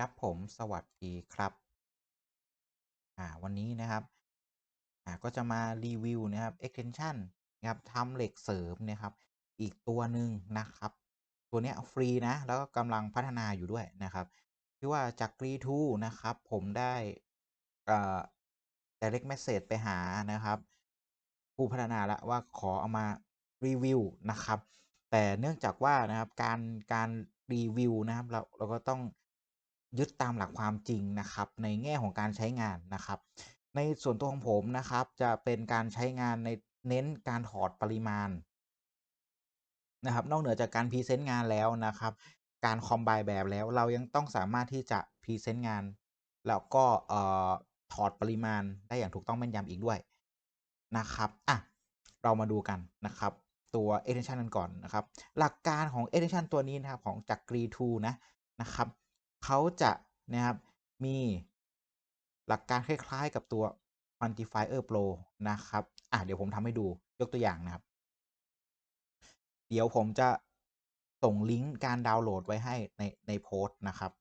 ครับผมสวัสดีครับอ่าวันนี้นะครับอ่าก็จะมารีวิวนะครับ extension นะครับทำเหล็กเสริมนะครับ อีกตัวหนึ่งนะครับ ตัวเนี้ยฟรีนะ แล้วก็กำลังพัฒนาอยู่ด้วยนะครับที่ว่าจากกรีทูนะครับ ผมได้อ่า direct message ไปหานะครับ ผู้พัฒนาล้วว่าขอเอามารีวิวนะครับ แต่เนื่องจากว่านะครับการการรีวิวนะครับเราเราก็ต้อง ยึดตามหลักความจริงนะครับ ในแง่ของการใช้งานนะครับ ในส่วนตัวของผมนะครับ จะเป็นการใช้งานในเน้นการถอดปริมาณนะครับ นอกเหนือจากการพรีเซนต์งานแล้วนะครับ การคอมไบแบบแล้วเรายังต้องสามารถที่จะพรีเซนต์งาน แล้วก็เอ่อถอดปริมาณได้อย่างถูกต้องแม่นยำอีกด้วยนะครับอะเรามาดูกันนะครับตัว extension กันก่อนนะครับ หลักการของ extension ตัวนี้นะครับของจาก g r e 2นะนะครับ เขาจะนะครับมีหลักการคล้ายๆกับตัว Quantifier Pro นะครับ อะเดี๋ยวผมทำให้ดูยกตัวอย่างนะครับ เดี๋ยวผมจะส่งลิงก์การดาวน์โหลดไว้ให้ในในโพสต์นะครับ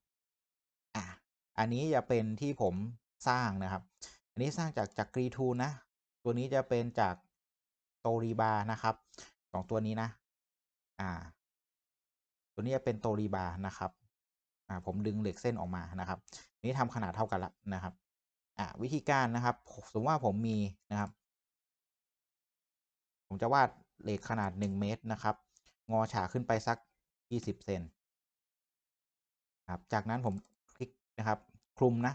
อะอันนี้จะเป็นที่ผมสร้างนะครับ อันนี้สร้างจากจาก g r e 2นะ ตัวนี้จะเป็นจากโตรีบานะครับสองตัวนี้นะ อ่า ตัวนี้จะเป็นโตรีบานะครับ อ่าผมดึงเหล็กเส้นออกมานะครับ นี้ทำขนาดเท่ากันละนะครับอ่าวิธีการนะครับ สมมติว่าผมมีนะครับ ผมจะวาดเหล็กขนาดหนึ่งเมตรนะครับ งอฉากขึ้นไปสักยี่สิบเซนครับจากนั้นผมคลิกนะครับ คลุมนะ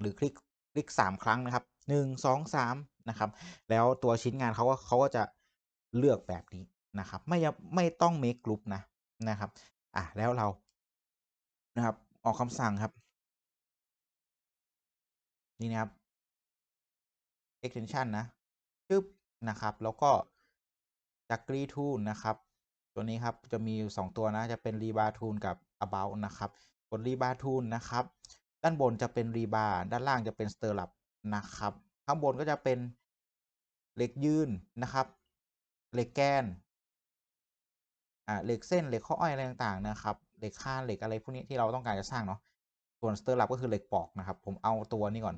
หรือคลิกคลิกสามครั้งนะครับหนึ่งสองสามนะครับ แล้วตัวชิ้นงานเขาก็เขาก็จะเลือกแบบนี้นะครับ ไม่ไม่ต้อง make group นะนะครับ อะแล้วเรา นะครับ ออกคำสั่งครับ นี่นะครับ extension นะปึ๊บนะครับ แล้วก็จาก g r e tool นะครับ ตัวนี้ครับจะมีอยู่2ตัวนะ จะเป็น rebar tool กับ about นะครับกด rebar tool นะครับ ด้านบนจะเป็น rebar ด้านล่างจะเป็น stirrup นะครับ ข้างบนก็จะเป็นเหล็กยืนนะครับเหล็กแกนอ่าเหล็กเส้นเหล็กข้ออ้อยอะไรต่างๆนะครับเหล็กคานเหล็กอะไรพวกนี้ที่เราต้องการจะสร้างเนาะส่วนสเตอร์ลับก็คือเหล็กปอกนะครับ ผมเอาตัวนี้ก่อน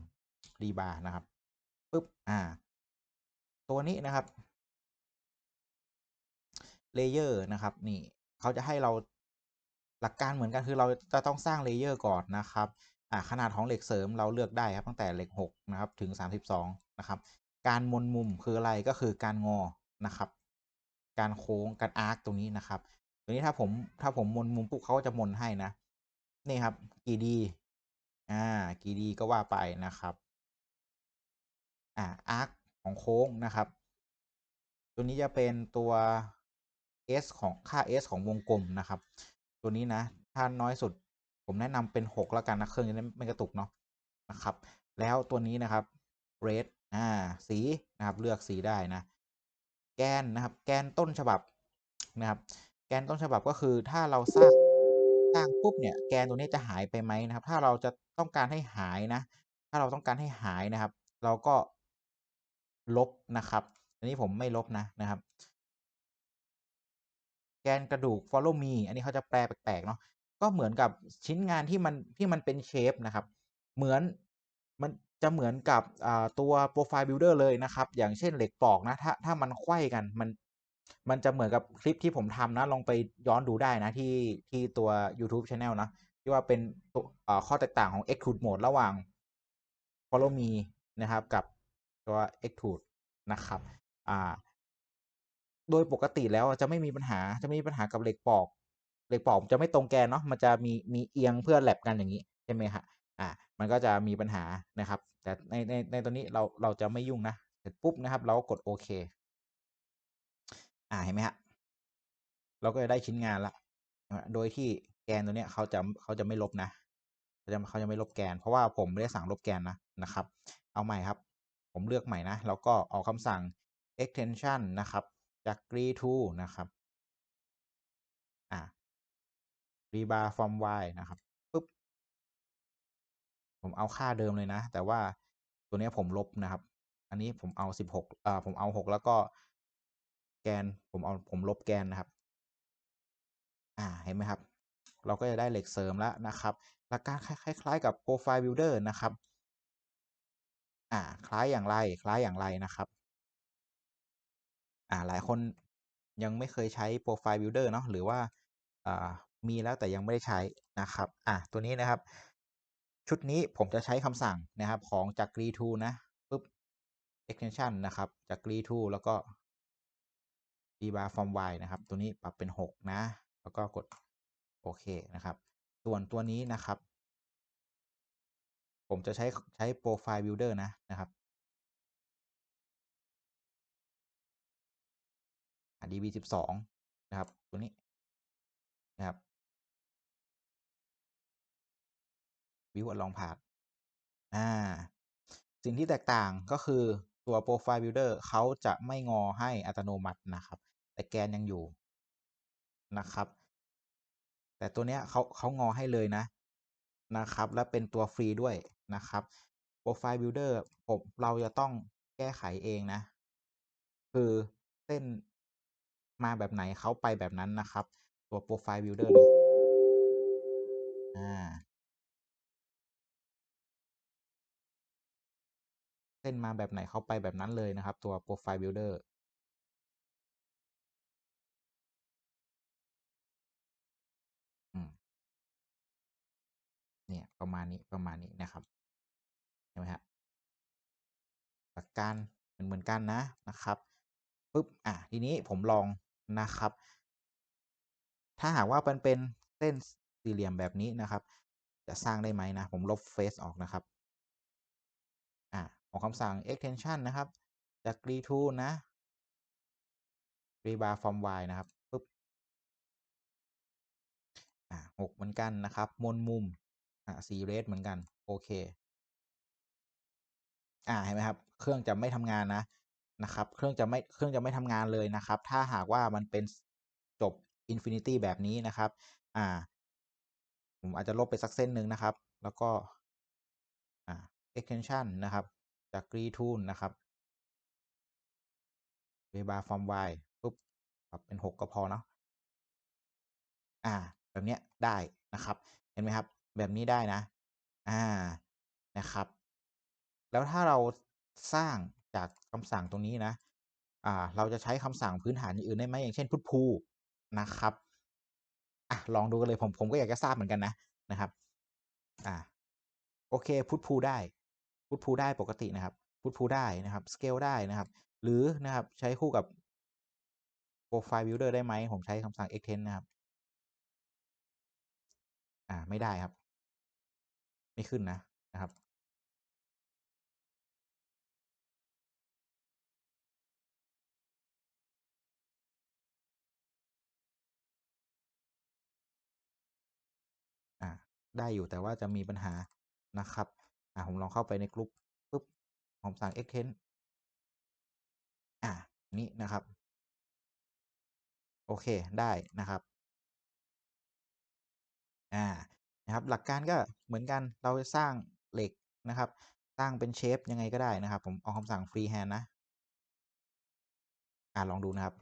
รีบาร์นะครับปึ๊บอ่า ตัวนี้นะครับเลเยอร์นะครับ นี่เขาจะให้เราหลักการเหมือนกันคือเราจะต้องสร้างเลเยอร์ก่อนนะครับอ่าขนาดของเหล็กเสริมเราเลือกได้ครับตั้งแต่เหล็ก6นะครับถึง 32 นะครับ การมนมุมคืออะไรก็คือการงอนะครับ การโค้งการอาร์คตรงนี้นะครับ ตัวนี้ถ้าผมถ้าผมมนมุมปุ๊บเขาก็จะมนให้นะ นี่ครับ กี่ดี อ่า กี่ดีก็ว่าไปนะครับ อ่าอาร์คของโค้งนะครับ ตัวนี้จะเป็นตัว s ของค่า s ของวงกลมนะครับ ตัวนี้นะ ถ้าน้อยสุด ผมแนะนำเป็น 6 แล้วกันนะเครื่องนี้ไม่กระตุกเนาะนะครับ แล้วตัวนี้นะครับ red อ่า สีนะครับ เลือกสีได้นะ แกนนะครับ แกนต้นฉบับนะครับ แกนต้นฉบับก็คือถ้าเราสร้างสร้างปุ๊บเนี่ยแกนตัวนี้จะหายไปไหมนะครับ ถ้าเราจะต้องการให้หายนะ ถ้าเราต้องการให้หายนะครับ เราก็ลบนะครับ อันนี้ผมไม่ลบนะนะครับ แกนกระดูก follow me อันนี้เขาจะแปลแปลกๆเนาะก็เหมือนกับชิ้นงานที่มันที่มันเป็นเชฟนะครับ เหมือนมันจะเหมือนกับตัว Profile Builder เลยนะครับ อย่างเช่นเหล็กปอกนะ ถ้าถ้ามันไขว้กันมัน มันจะเหมือนกับคลิปที่ผมทำนะ ลองไปย้อนดูได้นะที่ที่ตัว YouTube Channel นะ ที่ว่าเป็นข้อแตกต่างของ Extrude Mode ระหว่าง Follow Me นะครับ กับตัว Extrude นะครับ อ่า โดยปกติแล้วจะไม่มีปัญหาจะไม่มีปัญหากับเหล็กปอก เหล็กปอกจะไม่ตรงแกนเนาะมันจะมีมีเอียงเพื่อแลบกันอย่างนี้ใช่ไหมฮะอ่า มันก็จะมีปัญหานะครับ แต่ในในในตัวนี้เราเราจะไม่ยุ่งนะเสร็จปุ๊บนะครับ เราก็กดโอเค อ่าเห็นไหมฮะเราก็จะได้ชิ้นงานละโดยที่แกนตัวเนี้ยเขาจะเขาจะไม่ลบนะเขาจะเขาจะไม่ลบแกน เพราะว่าผมไม่ได้สั่งลบแกนนะนะครับ เอาใหม่ครับ ผมเลือกใหม่นะแล้วก็ออกคำสั่ง extension นะครับจาก g r e to นะครับอ่า rebar from y นะครับปุ๊บผมเอาค่าเดิมเลยนะ แต่ว่าตัวนี้ผมลบนะครับ อันนี้ผมเอาสิบหกอ่าผมเอาหกแล้วก็ แกนผมเอาผมลบแกนนะครับ อ่าเห็นไหมครับ เราก็จะได้เหล็กเสริมแล้วนะครับหลักการคล้ายๆกับ Profile Builder นะครับ อ่า คล้ายอย่างไรคล้ายอย่างไรนะครับ อ่าหลายคนยังไม่เคยใช้ Profile Builder เนาะหรือว่าอ่ามีแล้วแต่ยังไม่ได้ใช้นะครับ อ่าตัวนี้นะครับ ชุดนี้ผมจะใช้คำสั่งนะครับของจาก g r e t o นะปุ๊บ extension นะครับจาก g r e t o แล้วก็ dbar from y นะครับ ตัวนี้ปรับเป็น 6 นะ แล้วก็กดโอเคนะครับ ส่วนตัวนี้นะครับ ผมจะใช้ใช้ Profile Builder นะนะครับ db 12นะครับ ตัวนี้นะครับ view along path อ่า สิ่งที่แตกต่างก็คือตัว Profile Builder เขาจะไม่งอให้อัตโนมัตินะครับ แต่แกนยังอยู่นะครับ แต่ตัวเนี้ยเขาเขางอให้เลยนะนะครับ และเป็นตัวฟรีด้วยนะครับ Profile Builder ผมเราจะต้องแก้ไขเองนะ คือเส้นมาแบบไหนเขาไปแบบนั้นนะครับ ตัว Profile Builder นี้อ่าเส้นมาแบบไหนเขาไปแบบนั้นเลยนะครับ ตัว Profile Builder ประมาณนี้ประมาณนี้นะครับเห็นไหมครับหลักการเหมือนเหมือนกันนะนะครับปุ๊บอะทีนี้ผมลองนะครับ ถ้าหากว่ามันเป็นเส้นสี่เหลี่ยมแบบนี้นะครับ จะสร้างได้ไหมนะ ผมลบ face ออกนะครับอะของคำสั่ง extension นะครับจาก g tool นะ rebar from y นะครับปุ๊บอะ6เหมือนกันนะครับ มนมุม อะสีเรดเหมือนกัน โอเค อ่าเห็นไหมครับ เครื่องจะไม่ทำงานนะนะครับ เครื่องจะไม่เครื่องจะไม่ทำงานเลยนะครับ ถ้าหากว่ามันเป็นจบอินฟินิตี้แบบนี้นะครับ อ่า ผมอาจจะลบไปสักเส้นหนึ่งนะครับ แล้วก็ อ่า extension นะครับ จาก g r e tool นะครับ rebar from y ปุ๊บปรับเป็น 6 ก็พอเนาะ อ่า แบบเนี้ยได้นะครับ เห็นไหมครับ แบบนี้ได้นะ อ่า นะครับ แล้วถ้าเราสร้างจากคำสั่งตรงนี้นะ อ่า เราจะใช้คำสั่งพื้นฐานอื่นได้ไหมอย่างเช่น put pull นะครับ อะ ลองดูกันเลยผมผมก็อยากจะทราบเหมือนกันนะ นะครับ อ่า โอเค put pull ได้ put pull ได้ปกตินะครับ put pull ได้นะครับ scale ได้นะครับ หรือนะครับใช้คู่กับ Profile Builder ได้ไหม ผมใช้คำสั่ง extend นะครับ อ่า ไม่ได้ครับ ไม่ขึ้นนะนะครับอ่าได้อยู่แต่ว่าจะมีปัญหานะครับอ่าผมลองเข้าไปในกรุ๊ปปุ๊บผมสั่ง extend อ่านี้นะครับ โอเคได้นะครับ อ่า นะครับ หลักการก็เหมือนกันเราจะสร้างเหล็กนะครับ สร้างเป็นเชฟยังไงก็ได้นะครับ ผมเอาคำสั่ง freehand นะอ่าลองดูนะครับ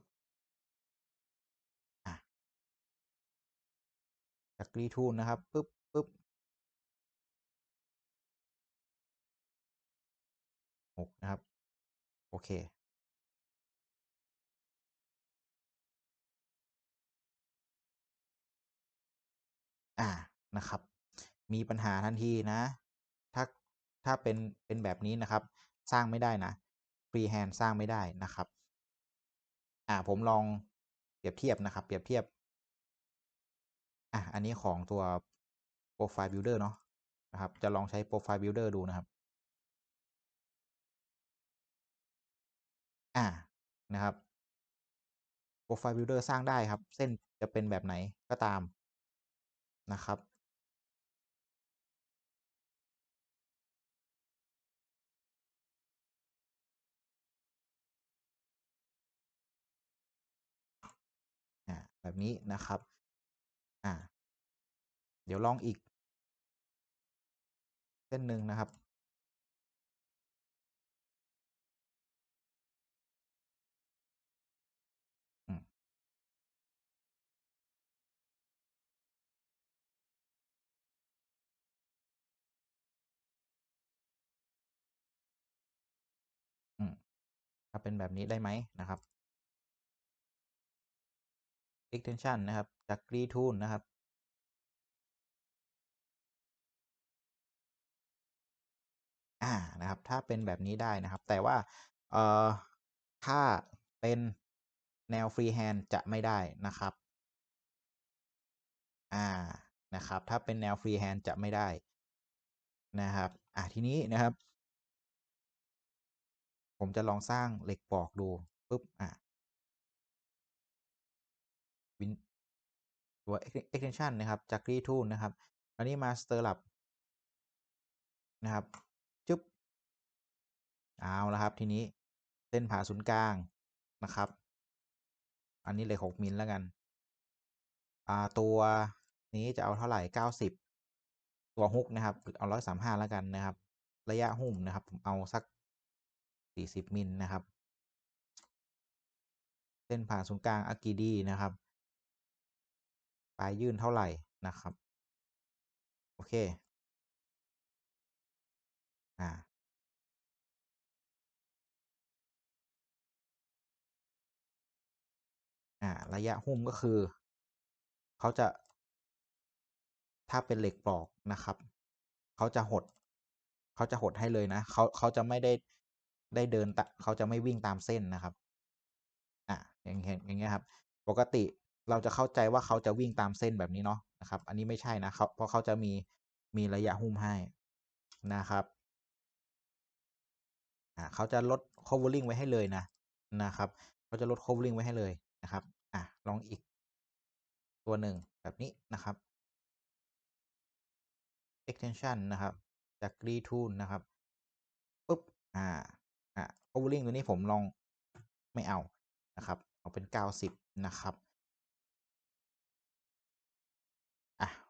จาก g r e tool นะครับปุ๊บปุ๊บ6นะครับ โอเค อ่า นะครับ มีปัญหาทันทีนะ ถ้าถ้าเป็นเป็นแบบนี้นะครับ สร้างไม่ได้นะ freehand สร้างไม่ได้นะครับ อ่าผมลองเปรียบเทียบนะครับ เปรียบเทียบ อ่าอันนี้ของตัว Profile Builder เนาะนะครับ จะลองใช้ Profile Builder ดูนะครับ อ่านะครับ Profile Builder สร้างได้ครับ เส้นจะเป็นแบบไหนก็ตามนะครับ แบบนี้นะครับ อ่า เดี๋ยวลองอีก เส้นหนึ่งนะครับ ถ้าเป็นแบบนี้ได้ไหมนะครับ extension นะครับ จาก g r e e Tool นะครับอ่านะครับ ถ้าเป็นแบบนี้ได้นะครับ แต่ว่าเอ่อถ้าเป็นแนว freehand จะไม่ได้นะครับอ่านะครับ ถ้าเป็นแนว freehand จะไม่ได้นะครับอ่าทีนี้นะครับ ผมจะลองสร้างเหล็กปอกดูปุ๊บอ่า ตัว extension นะครับจาก g r e e Tool นะครับอันนี้มา Stirrup นะครับจึ๊บเอาละครับทีนี้เส้นผ่าศูนย์กลางนะครับ อันนี้เหล็กมิลแล้วกันอ่าตัวนี้จะเอาเท่าไหร่90ตัวฮุกนะครับเอา135แล้วกันนะครับ ระยะหุ้มนะครับ ผมเอาสัก40มิลนะครับ เส้นผ่าศูนย์กลางอากีดีนะครับ ปลายยื่นเท่าไหร่นะครับ โอเค อ่า อ่า ระยะหุ้มก็คือ เขาจะ ถ้าเป็นเหล็กปลอกนะครับ เขาจะหด เขาจะหดให้เลยนะ เขาเขาจะไม่ได้ได้เดินตะเขาจะไม่วิ่งตามเส้นนะครับ อ่าอย่างเห็นอย่างเงี้ยครับ ปกติ เราจะเข้าใจว่าเขาจะวิ่งตามเส้นแบบนี้เนาะนะครับ อันนี้ไม่ใช่นะเขาเพราะเขาจะมีมีระยะหุ้มให้นะครับอ่าเขาจะลด covering ไว้ให้เลยนะนะครับเขาจะลด covering ไว้ให้เลยนะครับอ่าลองอีก ตัวหนึ่งแบบนี้นะครับ extension นะครับ จาก g r e e Tool นะครับปุ๊บอ่าอ่า covering ตัวนี้ผมลองไม่เอานะครับ เอาเป็น 90 นะครับ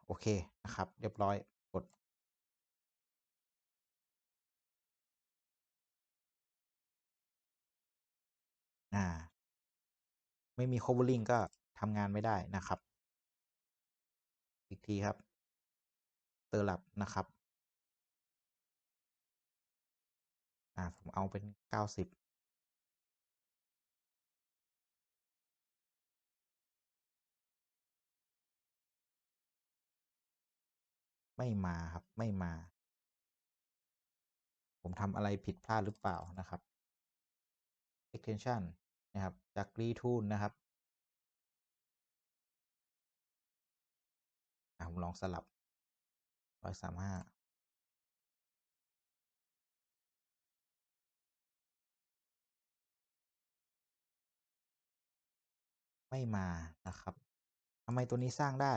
โอเคนะครับ เรียบร้อยกดอ่าไม่มี covering ก็ทำงานไม่ได้นะครับ อีกทีครับ Stirrup นะครับ อ่า ผมเอาเป็น 90 ไม่มาครับ ไม่มา ผมทำอะไรผิดพลาดหรือเปล่านะครับ extension นะครับจาก retool นะครับผมลองสลับ135ไม่มานะครับทำไมตัวนี้สร้างได้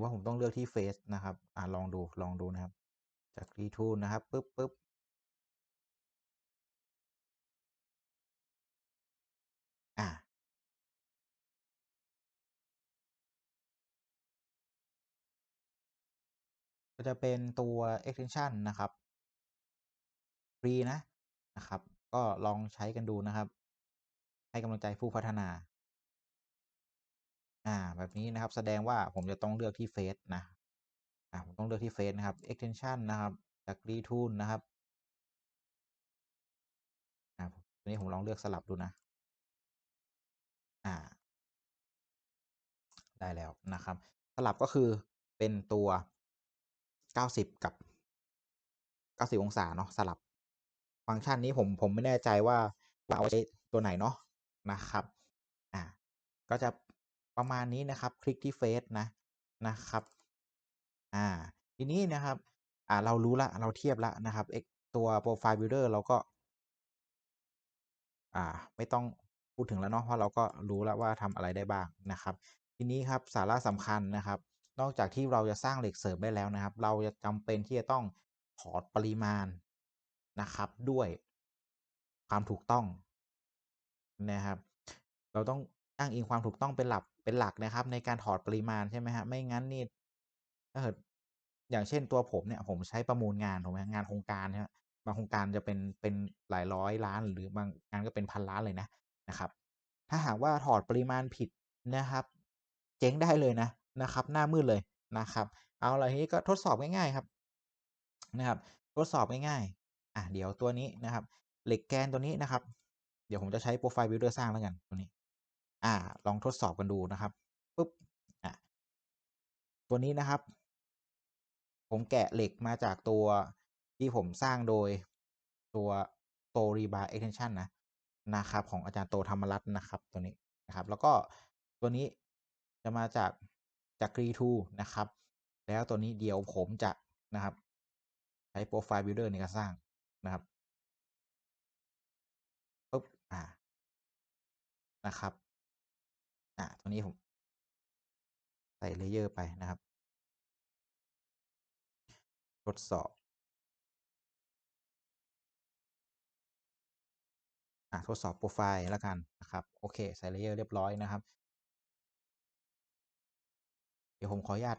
รือว่าผมต้องเลือกที่เฟซนะครับ อ่าลองดูลองดูนะครับ จาก g r e e Tool นะครับปึ๊บปึ๊บอ่าก็จะเป็นตัว extension นะครับฟรีนะนะครับ ก็ลองใช้กันดูนะครับ ให้กำลังใจผู้พัฒนา อ่า แบบนี้นะครับ แสดงว่าผมจะต้องเลือกที่เฟซนะ อ่า ผมต้องเลือกที่เฟซนะครับ extension นะครับ จาก retool นะครับ อ่าทีนี้ผมลองเลือกสลับดูนะ อ่า ได้แล้วนะครับ สลับก็คือเป็นตัว 90 กับ 90 องศาเนาะ สลับ ฟังก์ชันนี้ผมผมไม่แน่ใจว่าว่าเอาไว้ใช้ตัวไหนเนาะ นะครับ อ่า ก็จะ ประมาณนี้นะครับคลิกที่เฟซนะนะครับอ่าทีนี้นะครับอ่าเรารู้ล้วเราเทียบแล้วนะครับตัว Profile Builder เราก็อ่าไม่ต้องพูดถึงแล้วเนาะเพราะเราก็รู้แล้วว่าทำอะไรได้บ้างนะครับ ทีนี้ครับสาระสำคัญนะครับ นอกจากที่เราจะสร้างเหล็กเสริมได้แล้วนะครับ เราจะจำเป็นที่จะต้องถอดปริมาณนะครับด้วยความถูกต้องนะครับ เราต้องอ้างอิงความถูกต้องเป็นหลัก เป็นหลักนะครับ ในการถอดปริมาณใช่ไหมครับไม่งั้นนี่ถ้าเกิดอย่างเช่นตัวผมเนี่ย ผมใช้ประมูลงานถูกไหมงานโครงการใช่ไหมบางโครงการจะเป็นเป็นหลายร้อยล้าน หรือบางงานก็เป็นพันล้านเลยนะนะครับ ถ้าหากว่าถอดปริมาณผิดนะครับ เจ๊งได้เลยนะนะครับ หน้ามืดเลยนะครับ เอาล่ะทีนี้ก็ทดสอบง่ายๆครับนะครับ ทดสอบง่ายๆอะเดี๋ยวตัวนี้นะครับ เหล็กแกนตัวนี้นะครับ เดี๋ยวผมจะใช้โปรไฟล์บิลเออร์สร้างแล้วกันตัวนี้ อ่า ลองทดสอบกันดูนะครับปุ๊บอะตัวนี้นะครับ ผมแกะเหล็กมาจากตัวที่ผมสร้างโดยตัวโตรีบาร์เอ็กเทนชันนะนะครับ ของอาจารย์โตธรรมรัตน์นะครับ ตัวนี้นะครับ แล้วก็ตัวนี้จะมาจากจากกรีทูนะครับ แล้วตัวนี้เดี๋ยวผมจะนะครับ ใช้โปรไฟล์บิลดเออร์ในการสร้างนะครับปุ๊บอ่านะครับ อ่าตัวนี้ผมใส่เลเยอร์ไปนะครับ ทดสอบ อ่าทดสอบโปรไฟล์แล้วกันนะครับ โอเค ใส่เลเยอร์เรียบร้อยนะครับ เดี๋ยวผมขออนุญาต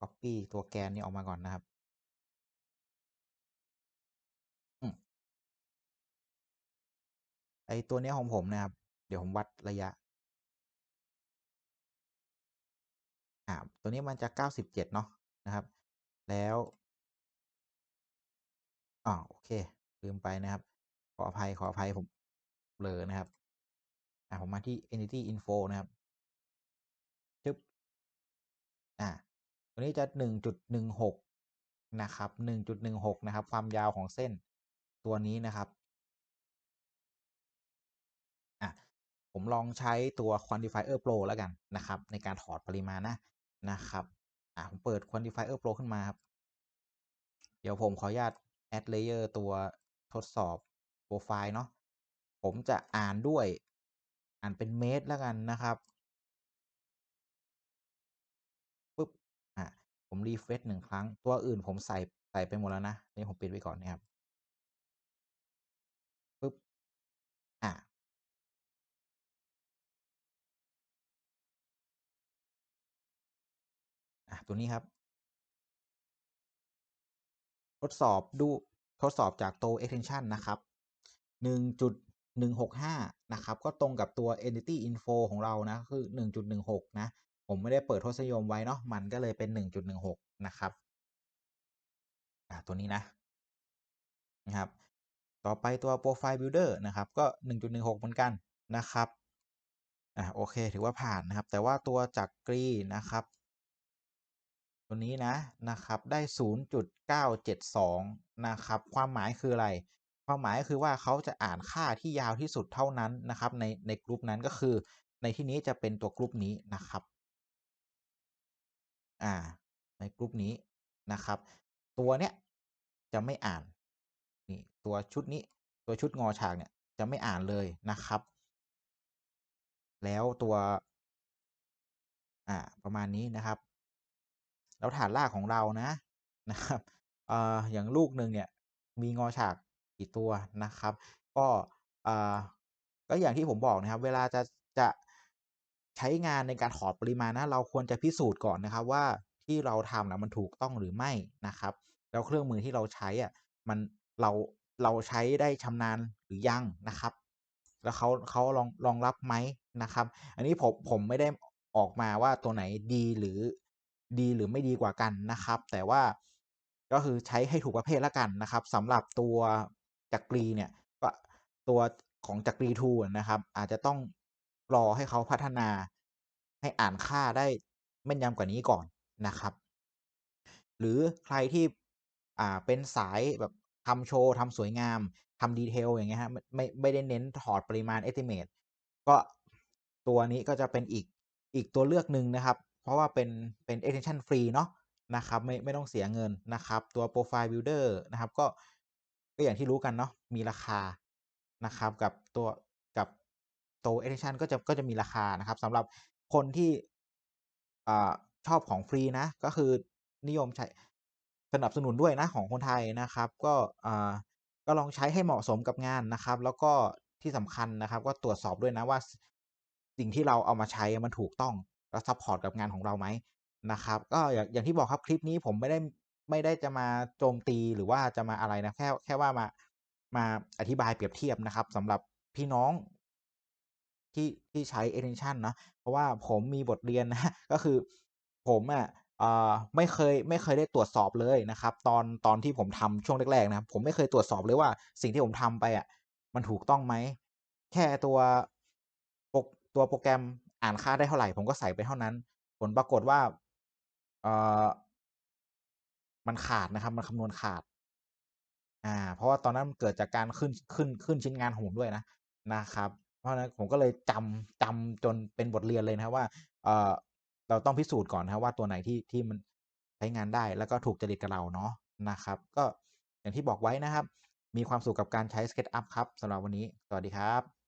copy ตัวแกนนี้ออกมาก่อนนะครับอืมไอตัวเนี้ยของผมนะครับ เดี๋ยวผมวัดระยะ อ่าตัวนี้มันจะ 97 เนาะนะครับ แล้วอ๋อโอเค ลืมไปนะครับ ขออภัยขออภัยผมเบลอนะครับอ่าผมมาที่ entity info นะครับจึ๊บอ่าตัวนี้จะ 1.16 นะครับ 1.16 นะครับ ความยาวของเส้นตัวนี้นะครับอะผมลองใช้ตัว quantifier pro แล้วกันนะครับ ในการถอดปริมาณนะ นะครับ อะผมเปิด quantifier pro ขึ้นมาครับ เดี๋ยวผมขออนุญาต add layer ตัวทดสอบโปรไฟล์เนาะ ผมจะอ่านด้วย อ่านเป็นเมตรแล้วกันนะครับปุ๊บ อะ ผม refresh 1ครั้ง ตัวอื่นผมใส่ใส่ไปหมดแล้วนะ นี่ผมปิดไว้ก่อนนะครับ ตัวนี้ครับ ทดสอบดูทดสอบจากตัว extension นะครับ 1.165 นะครับ ก็ตรงกับตัว entity info ของเรานะ คือ 1.16 นะ ผมไม่ได้เปิดทศนิยมไว้เนาะ มันก็เลยเป็น 1.16 นะครับอ่าตัวนี้นะนะครับ ต่อไปตัว profile builder นะครับ ก็ 1.16 เหมือนกันนะครับอ่าโอเค ถือว่าผ่านนะครับ แต่ว่าตัวจักรีนะครับ ตัวนี้นะนะครับได้ 0.972 นะครับ ความหมายคืออะไร ความหมายก็คือว่าเขาจะอ่านค่าที่ยาวที่สุดเท่านั้นนะครับในในกลุ่มนั้นก็คือ ในที่นี้จะเป็นตัวกลุ่มนี้นะครับอ่าในกลุ่มนี้นะครับ ตัวเนี้ยจะไม่อ่านนี่ตัวชุดนี้ตัวชุดงอฉากเนี่ยจะไม่อ่านเลยนะครับ แล้วตัวอ่าประมาณนี้นะครับ แล้วฐานรากของเรานะนะครับเอ่ออย่างลูกหนึ่งเนี่ยมีงอฉากกี่ตัวนะครับ ก็อ่าก็อย่างที่ผมบอกนะครับ เวลาจะจะใช้งานในการถอดปริมาณนะเราควรจะพิสูจน์ก่อนนะครับว่าที่เราทำนะมันถูกต้องหรือไม่นะครับ แล้วเครื่องมือที่เราใช้อะมันเราเราใช้ได้ชำนาญหรือยังนะครับ แล้วเขาเขารองรองรับไหมนะครับ อันนี้ผมผมไม่ได้ออกมาว่าตัวไหนดีหรือ ดีหรือไม่ดีกว่ากันนะครับ แต่ว่าก็คือใช้ให้ถูกประเภทแล้วกันนะครับสำหรับตัวจักรีเนี่ยตัวของจักรีทูนะครับ อาจจะต้องรอให้เขาพัฒนาให้อ่านค่าได้แม่นยำกว่านี้ก่อนนะครับ หรือใครที่อ่าเป็นสายแบบทำโชว์ทำสวยงามทำดีเทลอย่างเงี้ยครับไม่ไม่ได้เน้นถอดปริมาณ estimate ก็ตัวนี้ก็จะเป็นอีกอีกตัวเลือกหนึ่งนะครับ ราะว่าเป็นเป็น extension ฟรีเนาะนะครับไม่ไม่ต้องเสียเงินนะครับตัว profile builder นะครับก็ก็อย่างที่รู้กันเนาะมีราคานะครับกับตัวกับตัว extension ก็จะก็จะมีราคานะครับสำหรับคนที่อ่าชอบของฟรีนะก็คือนิยมใช้สนับสนุนด้วยนะของคนไทยนะครับ ก็อ่าก็ลองใช้ให้เหมาะสมกับงานนะครับ แล้วก็ที่สำคัญนะครับ ก็ตรวจสอบด้วยนะว่าสิ่งที่เราเอามาใช้มันถูกต้อง แล้วซัปพอร์ตกับงานของเราไหมนะครับ ก็อย่างที่บอกครับคลิปนี้ผมไม่ได้ไม่ได้จะมาโจมตีหรือว่าจะมาอะไรนะแค่แค่ว่ามามาอธิบายเปรียบเทียบนะครับสำหรับพี่น้องที่ที่ใช้ extension เนาะเพราะว่าผมมีบทเรียนนะก็คือผมอะเอ่อไม่เคยไม่เคยได้ตรวจสอบเลยนะครับ ตอนตอนที่ผมทำช่วงแรกๆนะครับผมไม่เคยตรวจสอบเลยว่าสิ่งที่ผมทำไปอะมันถูกต้องไหมแค่ตัวปรตัวโปรแกรม อ่านค่าได้เท่าไหร่ ผมก็ใส่ไปเท่านั้น ผลปรากฏว่า เออมันขาดนะครับ มันคำนวณขาด อ่า เพราะว่าตอนนั้นมันเกิดจากการขึ้นขึ้นขึ้นชิ้นงานของผมด้วยนะนะครับ เพราะฉะนั้นผมก็เลยจำจำจนเป็นบทเรียนเลยนะครับว่า เออเราต้องพิสูจน์ก่อนนะครับว่าตัวไหนที่ที่มันใช้งานได้แล้วก็ถูกจริตกับเราเนาะนะครับ ก็อย่างที่บอกไว้นะครับ มีความสุขกับการใช้ SketchUp ครับสำหรับวันนี้ สวัสดีครับ